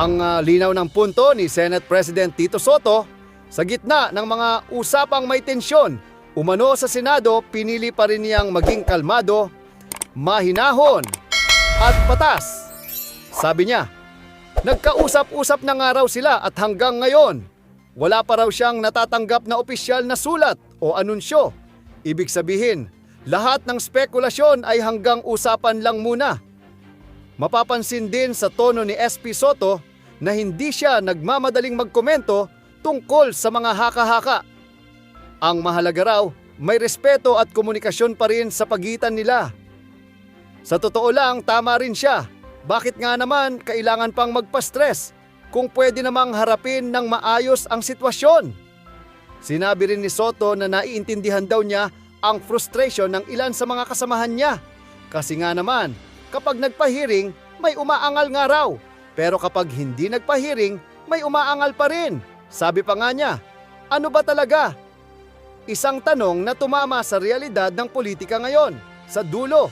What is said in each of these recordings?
Ang ah, linaw ng punto ni Senate President Tito Soto, sa gitna ng mga usapang may tensyon, umano sa Senado, pinili pa rin niyang maging kalmado, mahinahon, at patas. Sabi niya, nagkausap-usap na nga raw sila at hanggang ngayon, wala pa raw siyang natatanggap na opisyal na sulat o anunsyo. Ibig sabihin, lahat ng spekulasyon ay hanggang usapan lang muna. Mapapansin din sa tono ni SP Soto na hindi siya nagmamadaling magkomento tungkol sa mga haka-haka. Ang mahalaga raw, may respeto at komunikasyon pa rin sa pagitan nila. Sa totoo lang, tama rin siya. Bakit nga naman kailangan pang magpa-stress kung pwede namang harapin ng maayos ang sitwasyon? Sinabi rin ni Soto na naiintindihan daw niya ang frustration ng ilan sa mga kasamahan niya. Kasi nga naman, kapag nagpahiring, may umaangal nga raw. Pero kapag hindi nagpahiring, may umaangal pa rin. Sabi pa nga niya, ano ba talaga? Isang tanong na tumama sa realidad ng politika ngayon. Sa dulo,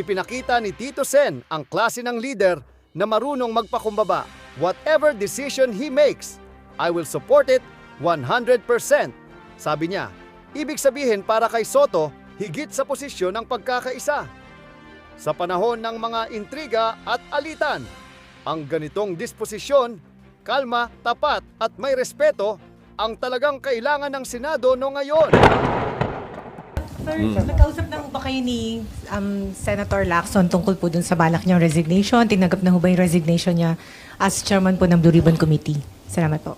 ipinakita ni Tito Sen ang klase ng leader na marunong magpakumbaba. Whatever decision he makes, I will support it 100%. Sabi niya, ibig sabihin para kay Soto, higit sa posisyon ng pagkakaisa. Sa panahon ng mga intriga at alitan, ang ganitong disposisyon, kalma, tapat at may respeto ang talagang kailangan ng Senado no ngayon. Sir, nagkausap na ho ba kayo ni um, Senator Lacson tungkol po dun sa balak niyang resignation? Tinanggap na ho ba yung resignation niya as chairman po ng Blue Ribbon Committee? Salamat po.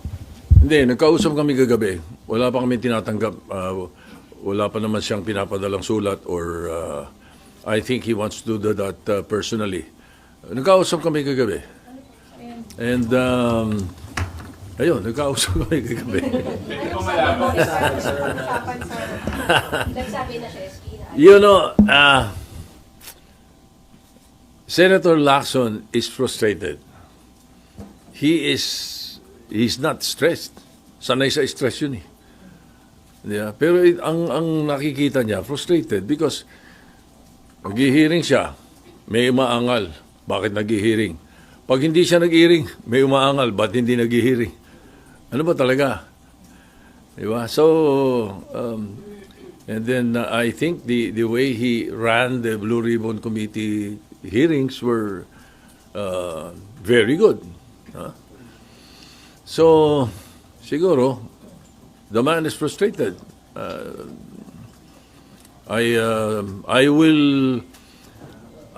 Hindi, nagkausap kami kagabi. Wala pa kami tinatanggap. ah, wala pa naman siyang pinapadalang sulat or ah, I think he wants to do that ah, personally. Nagkausap kami kagabi. And, um, ayun, nagkausap kami kagabi. Nagsabi na siya, na You know, uh, Senator Lacson is frustrated. He is, he's not stressed. Sanay sa stress yun eh. Yeah. Pero it- ang, ang nakikita niya, frustrated because nag-hearing siya, may umaangal. Bakit nag-hearing? Pag hindi siya nag-hearing, may umaangal. Ba't hindi nag-hearing? Ano ba talaga? Diba? So, um, and then uh, I think the, the way he ran the Blue Ribbon Committee hearings were uh, very good. huh? So, siguro, the man is frustrated. Uh, I, uh, I will,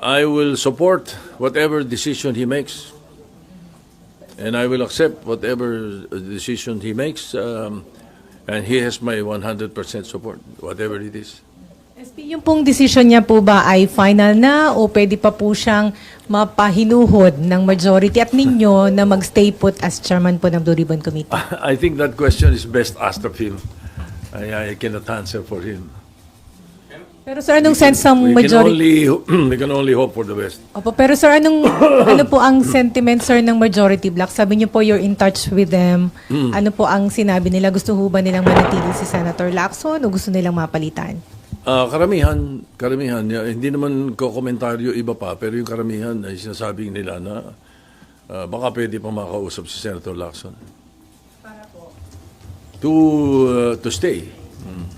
I will support whatever decision he makes, and I will accept whatever decision he makes. Um, and he has my 100% support, whatever it is. SP, yung pong decision niya po ba ay final na o pwede pa po siyang mapahinuhod ng majority at ninyo na magstay put as chairman po ng Blue Ribbon Committee? I think that question is best asked of him. I, I cannot answer for him. Pero sir, anong sense ng We can majority? only we can only hope for the best. Opo, pero sir, anong ano po ang sentiment sir ng majority block? Sabi niyo po you're in touch with them. Ano po ang sinabi nila? Gusto ho ba nilang manatili si Senator Lacson o gusto nilang mapalitan? Ah, karamihan, karamihan, yeah, hindi naman ko komentaryo iba pa, pero yung karamihan ay sinasabing nila na ah, baka pwede pa makausap si Senator Lacson. Para po. To, uh, to stay.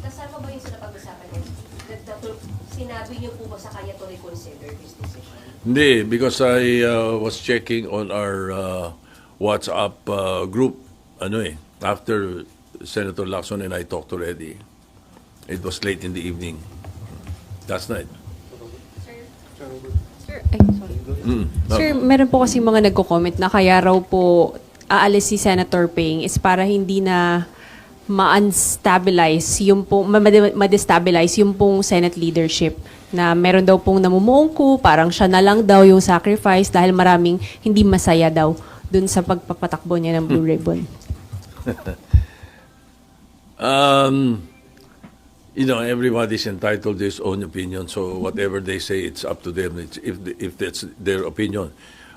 Kasama ba yung sa napag-usapan niyo? Sinabi niyo po ba sa kanya to reconsider his decision? Hindi, because I uh, was checking on our uh, WhatsApp uh, group, ano eh, after Senator Lacson and I talked already. It was late in the evening, last night. Sir, ay, sorry. Sir, meron po kasi mga nagko-comment na kaya raw po aalis si Senator Ping is para hindi na ma-unstabilize yung pong, ma- ma- ma-destabilize yung pong Senate leadership na meron daw pong namumungko, parang siya na lang daw yung sacrifice dahil maraming hindi masaya daw dun sa pagpapatakbo niya ng Blue Ribbon. Um, you know, everybody's entitled to his own opinion. So whatever they say, it's up to them. It's, if if that's their opinion.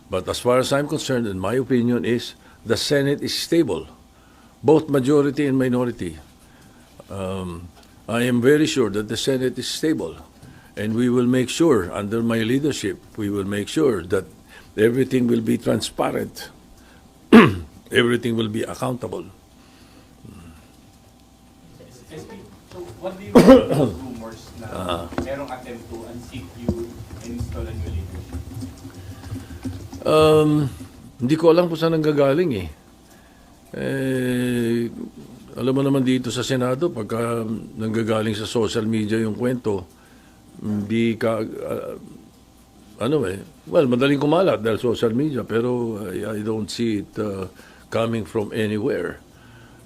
But as far as I'm concerned, and my opinion is, the Senate is stable, both majority and minority. Um, I am very sure that the Senate is stable, and we will make sure, under my leadership, we will make sure that everything will be transparent everything will be accountable. So, what do you of those rumors na merong attempt to unseat you and install a new leadership? Um, hindi ko alam kung saan nanggagaling eh. Eh, alam mo naman dito sa Senado, pagka nanggagaling sa social media yung kwento, hindi ka, ah, ano eh, well, madaling kumalat dahil social media, pero I, I don't see it uh, coming from anywhere.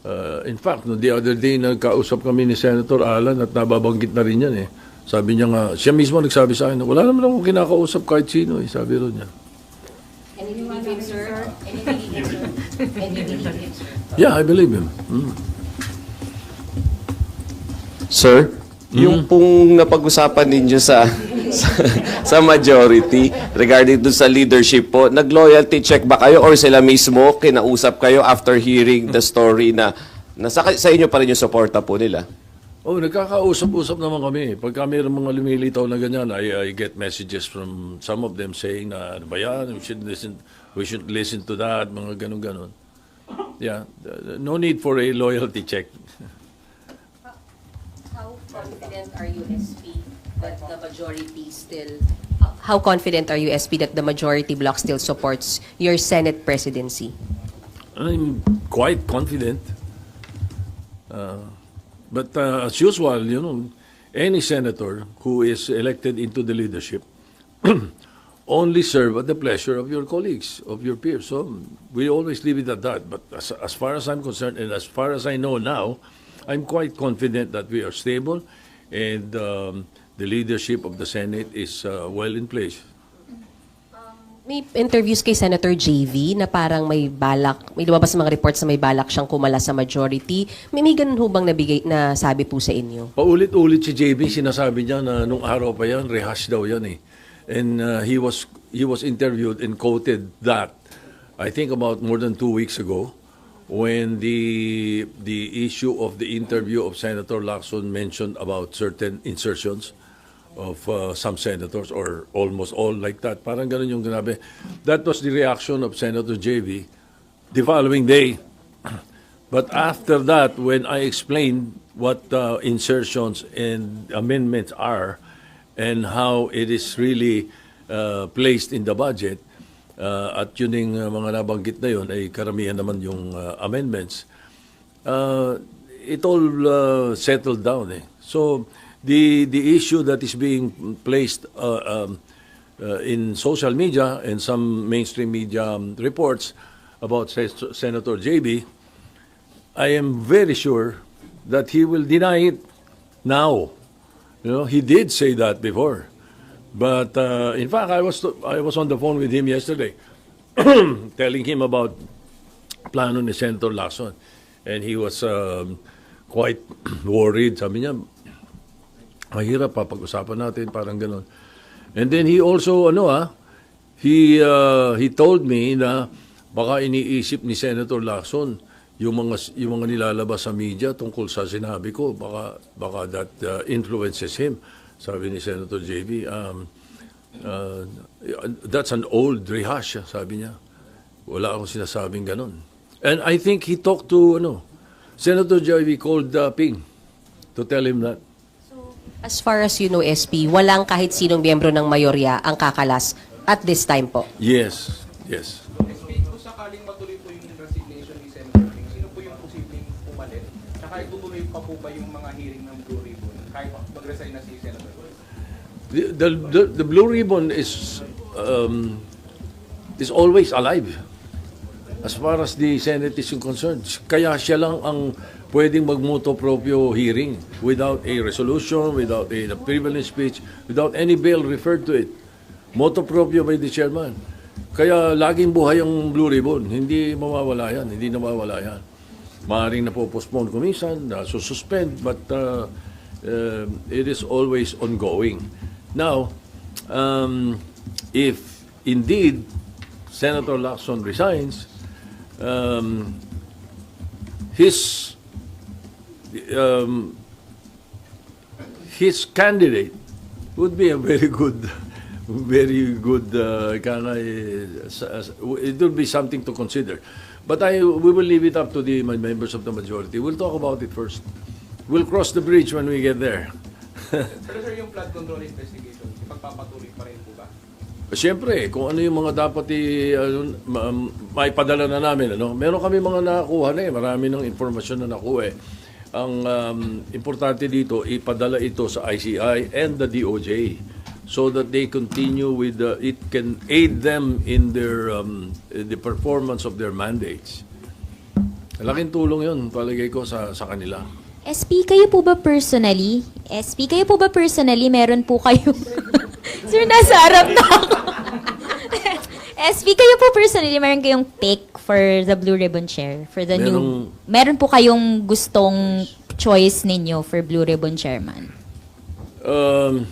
Uh, in fact, no, the other day, nagkausap kami ni Senator Alan at nababanggit na rin yan eh. Sabi niya nga, siya mismo nagsabi sa akin, wala naman akong kinakausap kahit sino eh, sabi ron niya. Him, sir? And you? And you? Yeah, I believe him. Mm. Sir, yung pong napag-usapan ninyo sa, sa sa majority regarding dun sa leadership po, nag-loyalty check ba kayo or sila mismo kinausap kayo after hearing the story na nasa sa inyo pa rin yung suporta po nila? Oh, nagkakausap-usap naman kami. Pagka mayroong mga lumilitaw na ganyan, I, I get messages from some of them saying na, ano ba yan, we should listen, we should listen to that, mga ganun-ganun. Yeah, no need for a loyalty check. How confident are you, SP, that the majority still, how confident are you, SP, that the majority bloc still supports your Senate presidency? I'm quite confident. Uh, but uh, as usual, you know, any senator who is elected into the leadership only serve at the pleasure of your colleagues, of your peers. So we always leave it at that. But as, as far as I'm concerned, and as far as I know now, I'm quite confident that we are stable and um, the leadership of the Senate is uh, well in place. May interviews kay Senator JV na parang may balak, may lumabas mga reports na may balak siyang kumala sa majority. May, may ganun ho bang nabigay na sabi po sa inyo? Paulit-ulit si JB, sinasabi niya na nung araw pa yan, rehash daw yan eh. And uh, he was he was interviewed and quoted that I think about more than two weeks ago when the the issue of the interview of Senator Lacson mentioned about certain insertions of uh, some senators or almost all like that. Parang ganun yung ganabi. That was the reaction of Senator JV the following day. But after that, when I explained what uh, insertions and amendments are and how it is really uh, placed in the budget, uh, at yun yung uh, mga nabanggit na yun ay karamihan naman yung uh, amendments, uh, it all uh, settled down. Eh. So the the issue that is being placed uh, um, uh, in social media and some mainstream media um, reports about Sen- Senator JB, I am very sure that he will deny it now. You know, he did say that before. But uh, in fact, I was I was on the phone with him yesterday, telling him about plano ni Senator Lacson, and he was um, quite worried. Sabi niya, mahirap pa pag-usapan natin, parang ganun. And then he also, ano ah, he, uh, he told me na baka iniisip ni Senator Lacson yung mga yung mga nilalabas sa media tungkol sa sinabi ko baka baka that uh, influences him sabi ni Senator JB um, uh, that's an old rehash sabi niya. Wala akong sinasabing ganun. And I think he talked to ano Senator JB called uh, Ping to tell him that. As far as you know, SP, walang kahit sinong miyembro ng mayorya ang kakalas at this time po. yes yes. SP, kung sakaling matuloy po pumalit? Tsaka itutuloy pa po ba yung mga hearing ng Blue Ribbon kahit mag-resign na si Senator? The, the, the, the Blue Ribbon is um, is always alive as far as the Senate is concerned. Kaya siya lang ang pwedeng magmoto proprio hearing without a resolution, without a, privilege speech, without any bill referred to it. Moto proprio by the chairman. Kaya laging buhay ang Blue Ribbon. Hindi mawawala yan. Hindi nawawala yan. Maaaring napopostpone kung minsan, nasususpend, but uh, uh, it is always ongoing. Now, um, if indeed Senator Lacson resigns, um, his um, his candidate would be a very good, very good. Uh, eh, sa- sa- it would be something to consider. But I, we will leave it up to the members of the majority. We'll talk about it first. We'll cross the bridge when we get there. Pero sir, yung flood control investigation, ipagpapatuloy pa rin po ba? Siyempre, kung ano yung mga dapat i, ano, ma- maipadala na namin. Ano? Meron kami mga nakuha na eh. Marami ng informasyon na nakuha eh. Ang um, importante dito, ipadala ito sa ICI and the DOJ so that they continue with the, it can aid them in their um, the performance of their mandates. Laking tulong yun, palagay ko, sa, sa kanila. SP, kayo po ba personally? SP, kayo po ba personally, meron po kayo... Sir, nasa harap na ako. SP, kayo po personally, meron kayong pick for the Blue Ribbon Chair? For the new... Merong- Meron po kayong gustong choice ninyo for Blue Ribbon Chairman? Um,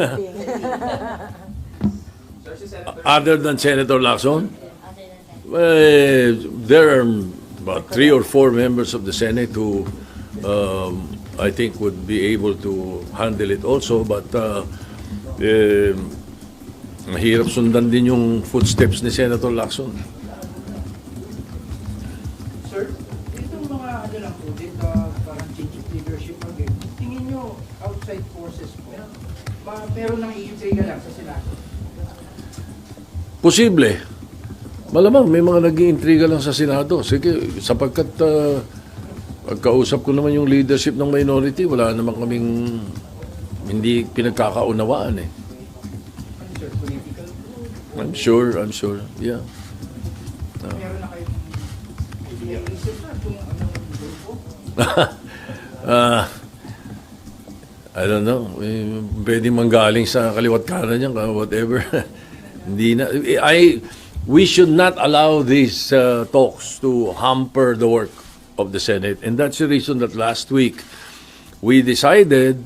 other than Senator Lacson? Well, there are about three or four members of the Senate who um, I think would be able to handle it also, but uh, eh, mahirap sundan din yung footsteps ni Senator Lacson. Meron nang iintriga lang sa Senado. Posible. Malamang may mga nag intriga lang sa Senado. Sige, sapagkat uh, pagkausap ko naman yung leadership ng minority, wala naman kaming hindi pinagkakaunawaan eh. I'm sure, I'm sure. Yeah. na kayo iniisip na kung anong grupo. Ah, I don't know. Eh, pwedeng manggaling sa kaliwat kanan yan, whatever. Hindi na. I, we should not allow these uh, talks to hamper the work of the Senate. And that's the reason that last week we decided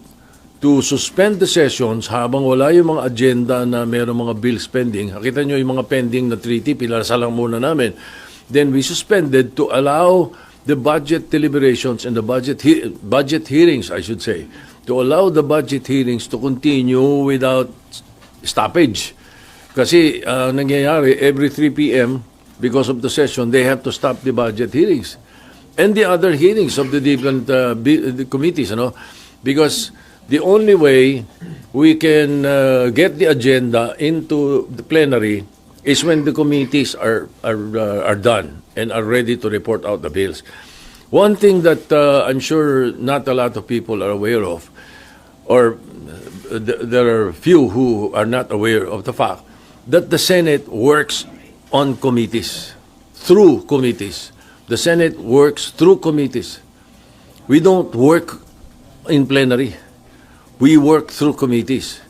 to suspend the sessions habang wala yung mga agenda na mayroong mga bills pending. Nakita nyo yung mga pending na treaty, pinarasa lang muna namin. Then we suspended to allow the budget deliberations and the budget he- budget hearings, I should say, to allow the budget hearings to continue without stoppage. Kasi uh, nangyayari, every 3 p.m., because of the session, they have to stop the budget hearings. And the other hearings of the different uh, the committees, ano? Because the only way we can uh, get the agenda into the plenary is when the committees are are uh, are done and are ready to report out the bills. One thing that uh, I'm sure not a lot of people are aware of, or uh, th- there are few who are not aware of the fact that the Senate works on committees, through committees. The Senate works through committees. We don't work in plenary. We work through committees.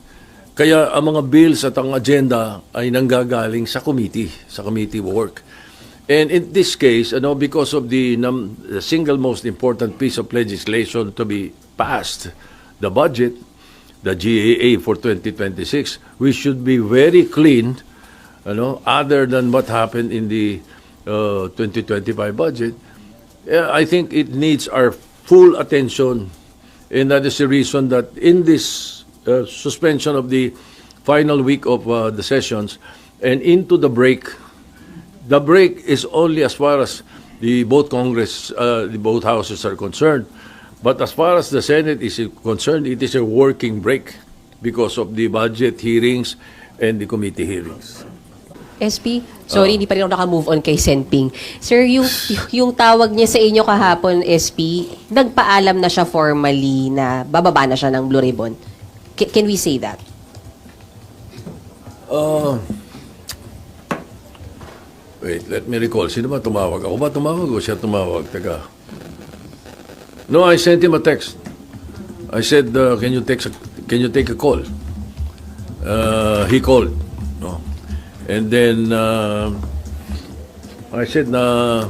Kaya ang mga bills at ang agenda ay nanggagaling sa committee, sa committee work. And in this case, ano, because of the, num- the single most important piece of legislation to be passed, the budget, the GAA for 2026, we should be very clean, ano, other than what happened in the uh, 2025 budget. I think it needs our full attention, and that is the reason that in this uh, suspension of the final week of uh, the sessions and into the break, the break is only as far as the both Congress, uh, the both houses are concerned. But as far as the Senate is concerned, it is a working break because of the budget hearings and the committee hearings. SP, sorry, hindi pa rin ako naka-move on kay Senping. Sir, yung, yung tawag niya sa inyo kahapon, SP, nagpaalam na siya formally na bababa na siya ng Blue Ribbon. Ca- can we say that? Uh, wait, let me recall. Sino ba tumawag? Ako ba tumawag o siya tumawag? Teka. No, I sent him a text. I said, uh, can you take a, can you take a call? Uh, he called. No. And then uh, I said na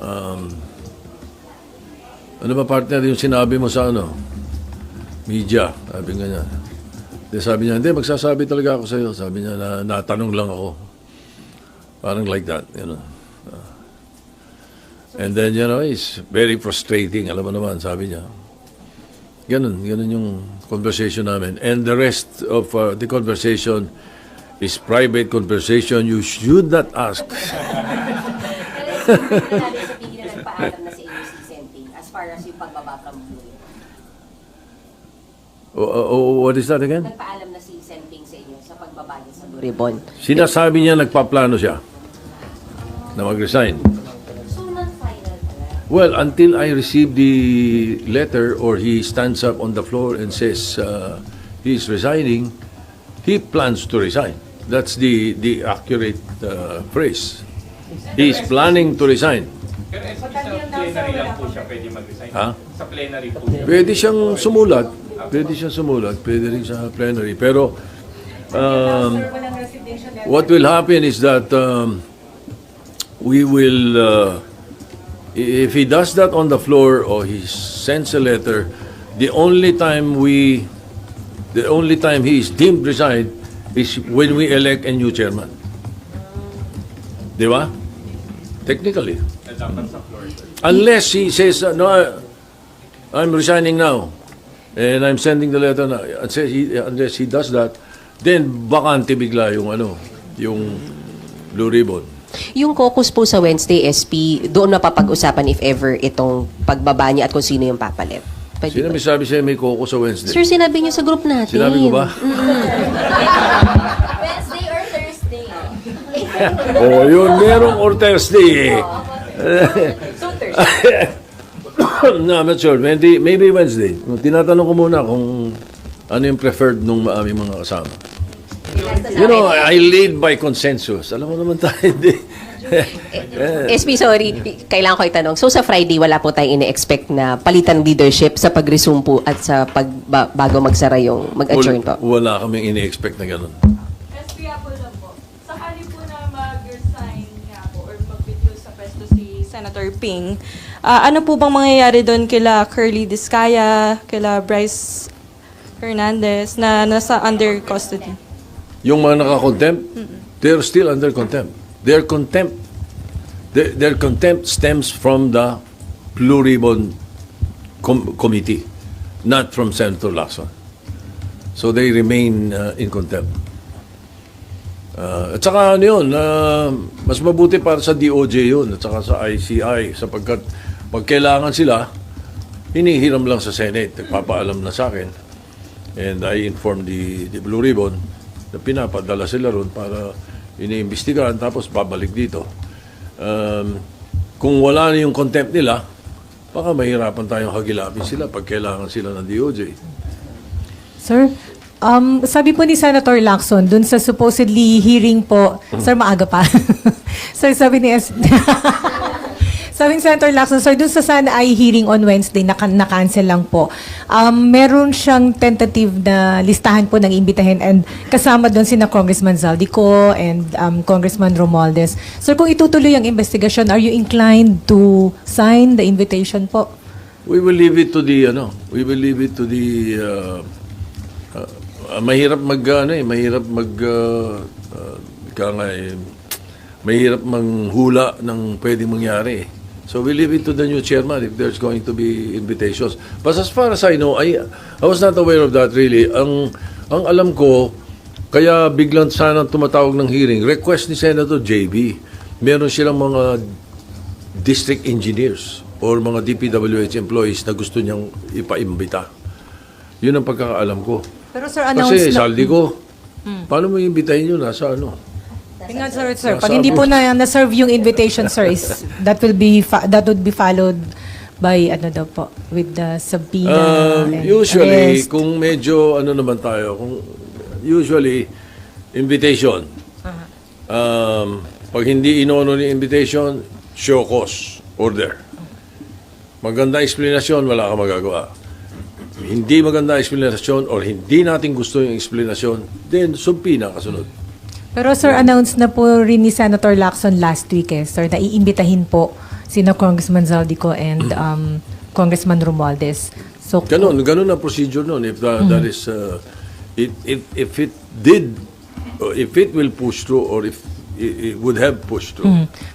um, ano ba partner yung sinabi mo sa ano? Media. Sabi nga niya. Then sabi niya, hindi, magsasabi talaga ako sa'yo. Sabi niya, na, natanong lang ako. Parang like that, you know. Uh, and then, you know, it's very frustrating. Alam mo naman, sabi niya. Ganun, ganun yung conversation namin. And the rest of uh, the conversation is private conversation. You should not ask. O- o- o- what is that again? Nagpaalam na si Senping sa inyo sa pagbaba niya sa Blue Ribbon. Sinasabi niya nagpaplano siya na mag-resign. Well, until I receive the letter or he stands up on the floor and says uh, he's resigning, he plans to resign. That's the the accurate uh, phrase. He's planning to resign. Pero SP, sa plenary lang po siya pwede mag-resign. Ha? Sa plenary po siya. Pwede siyang sumulat. Pwede siyang sumulat. Pwede rin sa plenary. Pero um, what will happen is that um, we will, uh, if he does that on the floor or he sends a letter, the only time we, the only time he is deemed resigned is when we elect a new chairman. Di ba? Technically. Unless he says, uh, no, I- I'm resigning now, and I'm sending the letter now, says he, unless he does that, then bakante bigla yung ano, yung blue ribbon. Yung caucus po sa Wednesday, SP, doon mapapag-usapan if ever itong pagbaba niya at kung sino yung papalit. Pwede Sino ba? may sabi sa'yo may koko sa Wednesday? Sir, sinabi niyo sa group natin. Sinabi ko ba? Wednesday or Thursday? oh, yun, merong or Thursday eh. no, I'm not sure. Maybe, maybe Wednesday. Tinatanong ko muna kung ano yung preferred nung aming mga kasama. You know, I lead by consensus. Alam mo naman tayo, hindi. SP, sorry. Kailangan ko itanong. So, sa Friday, wala po tayong ine-expect na palitan ng leadership sa pag-resume po at sa pag ba- bago magsara yung mag-adjourn po? Wala kaming ini-expect na ganun. SP po lang po. Sakali po na mag-resign nga po or mag-withdraw sa pwesto si Senator Ping, ah, ano po bang mangyayari doon kila Curly Discaya, kila Bryce Hernandez na nasa under custody? Yung mga naka-contempt, they're still under contempt. Their contempt, their, their contempt stems from the Blue Ribbon com- Committee, not from Senator Lacson. So they remain uh, in contempt. Uh, at saka ano yun, uh, mas mabuti para sa DOJ yun at saka sa ICI sapagkat pag kailangan sila, hinihiram lang sa Senate, nagpapaalam na sa akin. And I informed the, the Blue Ribbon na pinapadala sila ron para iniimbestigahan tapos babalik dito. Um, kung wala na yung contempt nila, baka mahirapan tayong hagilapin sila pag kailangan sila ng DOJ. Sir, um, sabi po ni Senator Lacson, dun sa supposedly hearing po, sir, maaga pa. sir, sabi ni S... sabi ni Senator Lacson, sir, dun sa sana ay hearing on Wednesday, naka- na-cancel lang po. Um, meron siyang tentative na listahan po ng imbitahin and kasama doon sina Congressman Zaldico and um, Congressman Romualdez. Sir, kung itutuloy ang investigation, are you inclined to sign the invitation po? We will leave it to the ano, we will leave it to the uh, uh, uh, mahirap mag ano eh, mahirap mag uh, uh, ika nga eh, mahirap manghula ng pwedeng mangyari. eh. So we leave it to the new chairman if there's going to be invitations. But as far as I know, I I was not aware of that really. Ang ang alam ko kaya biglang sana tumatawag ng hearing, request ni Senator JB. Meron silang mga district engineers or mga DPWH employees na gusto niyang ipaimbita. Yun ang pagkakaalam ko. Pero sir, announce Kasi na- saldi ko, paano mo imbitahin yun? Nasa ano? Tingnan, sir, sir. Pag hindi po na na-serve yung invitation, sir, is that will be that would be followed by ano daw po with the subpoena. Um, and usually, arrest. kung medyo ano naman tayo, kung usually, invitation. Um, pag hindi inono ni invitation, show cause, order. Maganda explanation, wala ka magagawa. Hindi maganda explanation or hindi natin gusto yung explanation, then subpina kasunod. Pero sir, announce na po rin ni Senator Lacson last week eh, sir, na iimbitahin po sina Congressman Zaldico and um, Congressman Romualdez. So, Ganun, ganun ang procedure nun. If that, that is, uh, it, if, if it did, or if it will push through, or if it, it would have pushed through, Pa-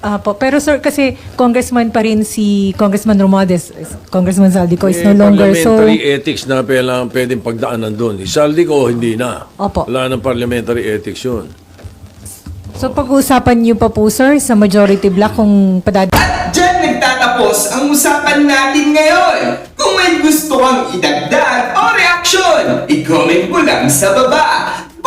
ah, po. Pero sir, kasi congressman pa rin si Congressman Romualdez, Congressman Zaldico is no Eh, longer. So, parliamentary ethics na pwedeng, pwedeng pagdaanan doon. Isaldi ko, hindi na. Opo. Wala ng parliamentary ethics yun. so pag-uusapan niyo pa po sir sa majority block kung padad At dyan nagtatapos ang usapan natin ngayon. Kung may gusto kang idagdag o reaksyon, i-comment mo lang sa baba.